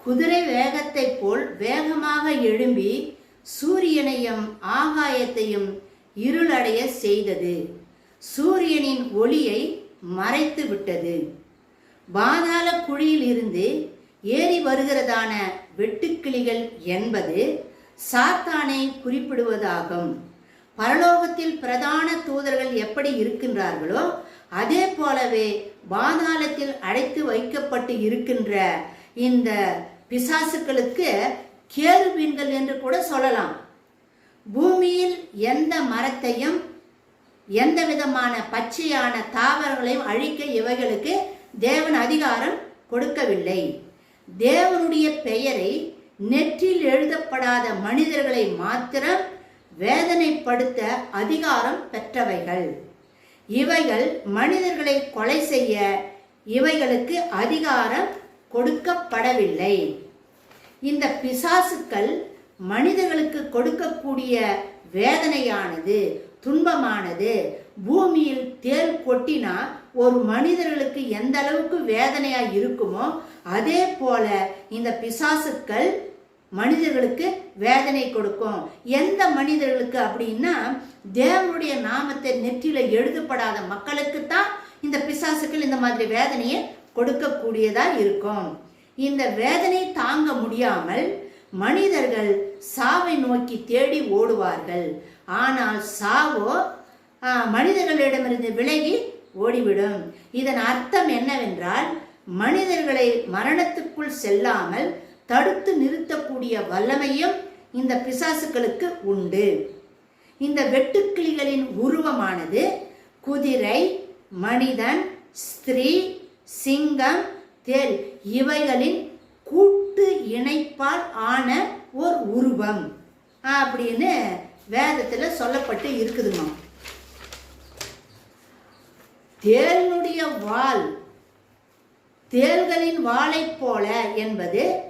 குதிரை வேகத்தைப் போல் வேகமாக எழும்பி சூரியனையும் ஆகாயத்தையும் இருளடைய செய்தது. சூரியனின் ஒளியை மறைத்து விட்டது. பாதாள குழியில் இருந்து ஏறி வருகிறதான வெட்டுக்கிளிகள் என்பது சாத்தானை குறிப்பிடுவதாகும். பரலோகத்தில் பிரதான தூதர்கள் எப்படி இருக்கின்றார்களோ அதே போலவே பாதாளத்தில் அடைத்து வைக்கப்பட்டு இருக்கின்ற இந்த பிசாசுக்களுக்கு கேருபீன்கள் என்று கூட சொல்லலாம். பூமியில் எந்த மரத்தையும் எந்த விதமான பச்சையான தாவரங்களையும் அழிக்க இவைகளுக்கு தேவன் அதிகாரம் கொடுக்கவில்லை. தேவனுடைய பெயரை நெற்றில் எழுதப்படாத மனிதர்களை மாத்திரம் வேதனைப்படுத்த அதிகாரம் பெற்றவைகள். இவைகள் மனிதர்களை கொலை செய்ய இவைகளுக்கு அதிகாரம் கொடுக்கப்படவில்லை. இந்த பிசாசுக்கள் மனிதர்களுக்கு கொடுக்கக்கூடிய வேதனையானது துன்பமானது. பூமியில் தேல் கொட்டினா ஒரு மனிதர்களுக்கு எந்த அளவுக்கு வேதனையா இருக்குமோ அதே போல இந்த பிசாசுக்கள் மனிதர்களுக்கு வேதனை கொடுக்கும். எந்த மனிதர்களுக்கு அப்படின்னா தேவனுடைய நாமத்தை நெற்றியில எழுதப்படாத மக்களுக்கு தான் இந்த பிசாசுக்கள் இந்த மாதிரி வேதனையை கொடுக்கக்கூடியதா இருக்கும். இந்த வேதனை தாங்க முடியாமல் மனிதர்கள் சாவை நோக்கி தேடி ஓடுவார்கள். ஆனால் சாவோ மனிதர்களிடமிருந்து விலகி ஓடிவிடும். இதன் அர்த்தம் என்னவென்றால் மனிதர்களை மரணத்துக்குள் செல்லாமல் தடுத்து நிறுத்தக்கூடிய வல்லமையும் இந்த பிசாசுகளுக்கு உண்டு. இந்த வெட்டுக்கிளிகளின் உருவமானது குதிரை மனிதன் ஸ்திரீ சிங்கம் தேல் இவைகளின் கூட்டு இணைப்பால் ஆன ஒரு உருவம். அப்படின்னு வேதத்தில் சொல்லப்பட்டு இருக்குதுமா. தேளுடைய வால் தேள்களின் வாளைப் போல என்பது